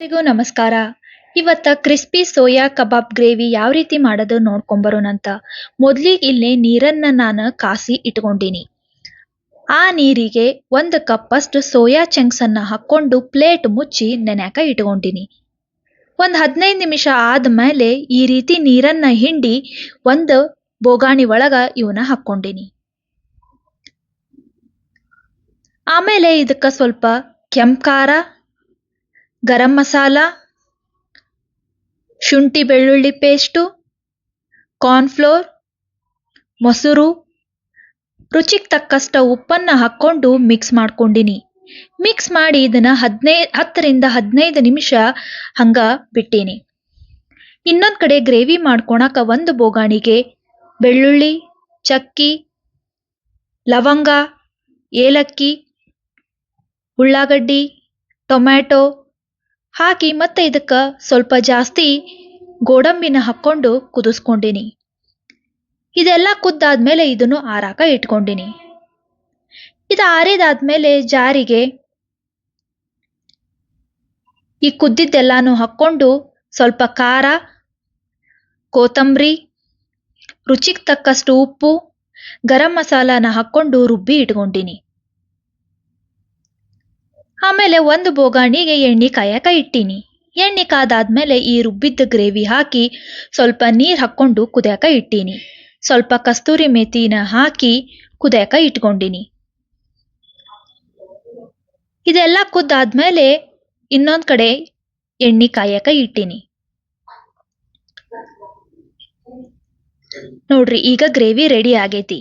ಎಲ್ರಿಗೂ ನಮಸ್ಕಾರ. ಇವತ್ತ ಕ್ರಿಸ್ಪಿ ಸೋಯಾ ಕಬಾಬ್ ಗ್ರೇವಿ ಯಾವ ರೀತಿ ಮಾಡೋದು ನೋಡ್ಕೊಂಬರೋಣಂತ ಮೊದ್ಲಿಗೆ ಇಲ್ಲಿ ನೀರನ್ನ ನಾನು ಕಾಸಿ ಇಟ್ಕೊಂಡಿನಿ. ಆ ನೀರಿಗೆ ಒಂದು ಕಪ್ಪಷ್ಟು ಸೋಯಾ ಚಂಕ್ಸ್ ಅನ್ನ ಹಾಕೊಂಡು ಪ್ಲೇಟ್ ಮುಚ್ಚಿ ನೆನ್ಯಾಕ ಇಟ್ಕೊಂಡಿನಿ. ಒಂದು ಹದಿನೈದು ನಿಮಿಷ ಆದ್ಮೇಲೆ ಈ ರೀತಿ ನೀರನ್ನ ಹಿಂಡಿ ಒಂದು ಬೋಗಾಣಿ ಒಳಗ ಇವನ್ನ ಹಾಕೊಂಡಿನಿ ಆಮೇಲೆ ಇದಕ್ಕೆ ಸ್ವಲ್ಪ ಕೆಂಪು ಖಾರ ಗರಂ ಮಸಾಲ, ಶುಂಠಿ ಬೆಳ್ಳುಳ್ಳಿ ಪೇಸ್ಟು, ಕಾರ್ನ್ಫ್ಲೋರ್, ಮೊಸರು. ರುಚಿಗೆ ತಕ್ಕಷ್ಟು ಉಪ್ಪನ್ನು ಹಾಕ್ಕೊಂಡು ಮಿಕ್ಸ್ ಮಾಡ್ಕೊಂಡಿನಿ. ಮಿಕ್ಸ್ ಮಾಡಿ ಇದನ್ನು ಹದಿನೈ, ಹತ್ತರಿಂದ ಹದಿನೈದು ನಿಮಿಷ ಹಂಗ ಬಿಟ್ಟೀನಿ. ಇನ್ನೊಂದು ಕಡೆ ಗ್ರೇವಿ ಮಾಡ್ಕೊಳಕ್ಕೆ ಒಂದು ಬೋಗಾಣಿಗೆ ಬೆಳ್ಳುಳ್ಳಿ, ಚಕ್ಕಿ, ಲವಂಗ, ಏಲಕ್ಕಿ, ಉಳ್ಳಾಗಡ್ಡಿ, ಟೊಮ್ಯಾಟೊ ಹಾಕಿ ಮತ್ತೆ ಇದಕ್ಕೆ ಸ್ವಲ್ಪ ಜಾಸ್ತಿ ಗೋಡಂಬಿನ ಹಾಕ್ಕೊಂಡು ಕುದಿಸ್ಕೊಂಡಿನಿ. ಇದೆಲ್ಲ ಕುದ್ದಾದ್ಮೇಲೆ ಇದನ್ನು ಆರಾಕ ಇಟ್ಕೊಂಡಿನಿ. ಇದು ಆರಿದಾದ್ಮೇಲೆ ಜಾರಿಗೆ ಈ ಕುದ್ದಿದ್ದೆಲ್ಲಾನು ಹಾಕ್ಕೊಂಡು ಸ್ವಲ್ಪ ಖಾರ, ಕೊತ್ತಂಬರಿ, ರುಚಿಗೆ ತಕ್ಕಷ್ಟು ಉಪ್ಪು, ಗರಂ ಮಸಾಲಾನ ಹಾಕ್ಕೊಂಡು ರುಬ್ಬಿ ಇಟ್ಕೊಂಡಿನಿ. ಆಮೇಲೆ ಒಂದು ಬೋಗಾಣಿಗೆ ಎಣ್ಣೆ ಕಾಯಕ ಇಟ್ಟೀನಿ. ಎಣ್ಣೆ ಕಾದಾದ್ಮೇಲೆ ಈ ರುಬ್ಬಿದ್ದ ಗ್ರೇವಿ ಹಾಕಿ ಸ್ವಲ್ಪ ನೀರು ಹಾಕ್ಕೊಂಡು ಕುದಿಯಾಕ ಇಟ್ಟೀನಿ. ಸ್ವಲ್ಪ ಕಸ್ತೂರಿ ಮೇಥಿನ ಹಾಕಿ ಕುದಿಯಾಕ ಇಟ್ಕೊಂಡಿನಿ. ಇದೆಲ್ಲ ಕುದ್ದಾದ್ಮೇಲೆ ಇನ್ನೊಂದು ಕಡೆ ಎಣ್ಣೆ ಕಾಯಕ ಇಟ್ಟೀನಿ. ನೋಡ್ರಿ, ಈಗ ಗ್ರೇವಿ ರೆಡಿ ಆಗೈತಿ.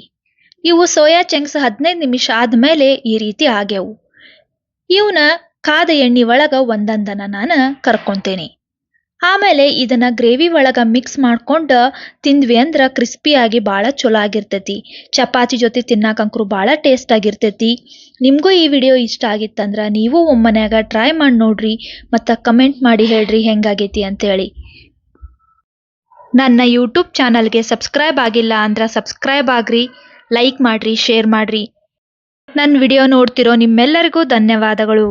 ಇವು ಸೋಯಾ ಚಂಕ್ಸ್ ಹದಿನೈದು ನಿಮಿಷ ಆದ್ಮೇಲೆ ಈ ರೀತಿ ಆಗ್ಯಾವು. ಇವನ್ನ ಕಾದ ಎಣ್ಣೆ ಒಳಗ ಒಂದೊಂದನ ನಾನು ಕರ್ಕೊತೇನೆ. ಆಮೇಲೆ ಇದನ್ನ ಗ್ರೇವಿ ಒಳಗ ಮಿಕ್ಸ್ ಮಾಡ್ಕೊಂಡು ತಿಂದ್ವಿ ಅಂದ್ರ ಕ್ರಿಸ್ಪಿಯಾಗಿ ಭಾಳ ಚಲೋ ಆಗಿರ್ತೈತಿ. ಚಪಾತಿ ಜೊತೆ ತಿನ್ನಾಕಂಕ್ರು ಭಾಳ ಟೇಸ್ಟ್ ಆಗಿರ್ತೈತಿ. ನಿಮಗೂ ಈ ವಿಡಿಯೋ ಇಷ್ಟ ಆಗಿತ್ತಂದ್ರ ನೀವು ಒಮ್ಮನ್ಯಾಗ ಟ್ರೈ ಮಾಡಿ ನೋಡ್ರಿ ಮತ್ತು ಕಮೆಂಟ್ ಮಾಡಿ ಹೇಳ್ರಿ ಹೆಂಗಾಗೈತಿ ಅಂತೇಳಿ. ನನ್ನ ಯೂಟ್ಯೂಬ್ ಚಾನಲ್ಗೆ ಸಬ್ಸ್ಕ್ರೈಬ್ ಆಗಿಲ್ಲ ಅಂದ್ರೆ ಸಬ್ಸ್ಕ್ರೈಬ್ ಆಗ್ರಿ ಲೈಕ್ ಮಾಡ್ರಿ ಶೇರ್ ಮಾಡ್ರಿ. ನನ್ನ ವಿಡಿಯೋ ನೋಡ್ತಿರೋ ನಿಮ್ಮೆಲ್ಲರಿಗೂ ಧನ್ಯವಾದಗಳು.